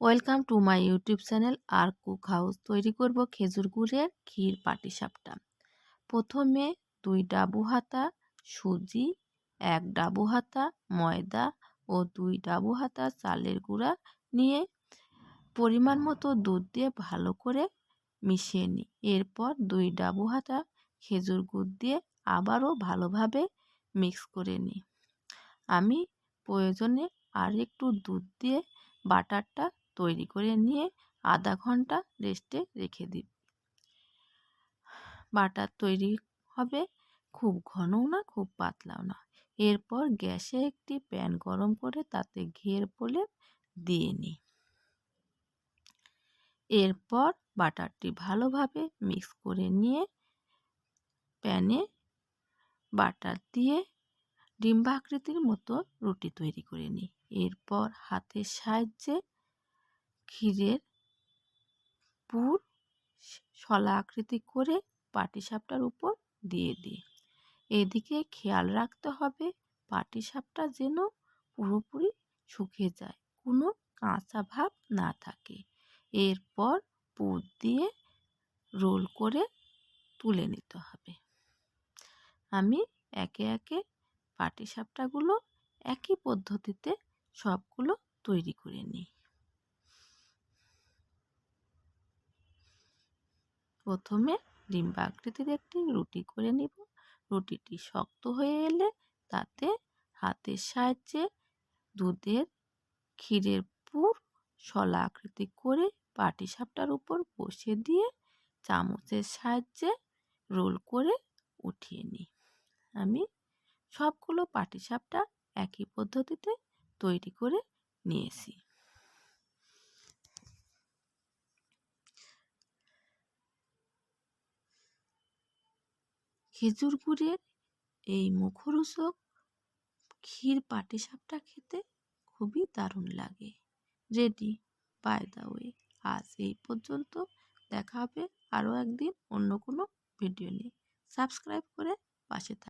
Welcome to my YouTube channel R Cook House. তৈরি করব খেজুর গুড়ের ক্ষীর পাটিসাপটা। প্রথমে দুই ডাবু হাতা সুজি, এক ডাবু হাতা ময়দা ও দুই ডাবু হাতা চালের গুঁড়া নিয়ে পরিমাণ মতো দুধ দিয়ে ভালো করে মিশিয়ে নিই। এরপর দুই ডাবু হাতা খেজুর গুড় দিয়ে আবারও ভালোভাবে মিক্স করে নিই। আমি প্রয়োজনে আর একটু দুধ দিয়ে বাটারটা তৈরি করে নিয়ে আধা ঘণ্টা রেস্টে রেখে দিই বাটার তৈরি হবে খুব ঘনও না, খুব পাতলাও না। এরপর গ্যাসে একটি প্যান গরম করে তাতে ঘের বলে দিয়ে নিই এরপর বাটারটি ভালোভাবে মিক্স করে নিয়ে প্যানে বাটার দিয়ে ডিম্বাকৃতির মতো রুটি তৈরি করে নিই এরপর হাতের সাহায্যে ক্ষীরের পুর শলা আকৃতি করে পাটিসাপটার উপর দিয়ে দিই। এদিকে খেয়াল রাখতে হবে পাটিসাপটা যেন পুরোপুরি শুকিয়ে যায়, কোনো কাঁচা ভাব না থাকে। এরপর পুর দিয়ে রোল করে তুলে নিতে হবে। আমি একে একে পাটিসাপটাগুলো একই পদ্ধতিতে সবগুলো তৈরি করে নিই। প্রথমে ডিম্বা আকৃতির একটি রুটি করে নিব। রুটিটি শক্ত হয়ে এলে তাতে হাতের সাহায্যে দুধের ক্ষীরের পুর, শলা আকৃতি করে পাটিসাপটার উপর বসিয়ে দিয়ে চামচের সাহায্যে রোল করে উঠিয়ে নিই। আমি সবগুলো পাটিসাপটা একই পদ্ধতিতে তৈরি করে নিয়েছি। খেজুর গুড়ের এই মুখরোচক ক্ষীর পাটিসাপটা খেতে খুবই দারুণ লাগে। রেডি বাই দ্য ওয়ে আজ এই পর্যন্ত। দেখা হবে আরও একদিন অন্য কোনো ভিডিও নিয়ে। সাবস্ক্রাইব করে পাশে থাক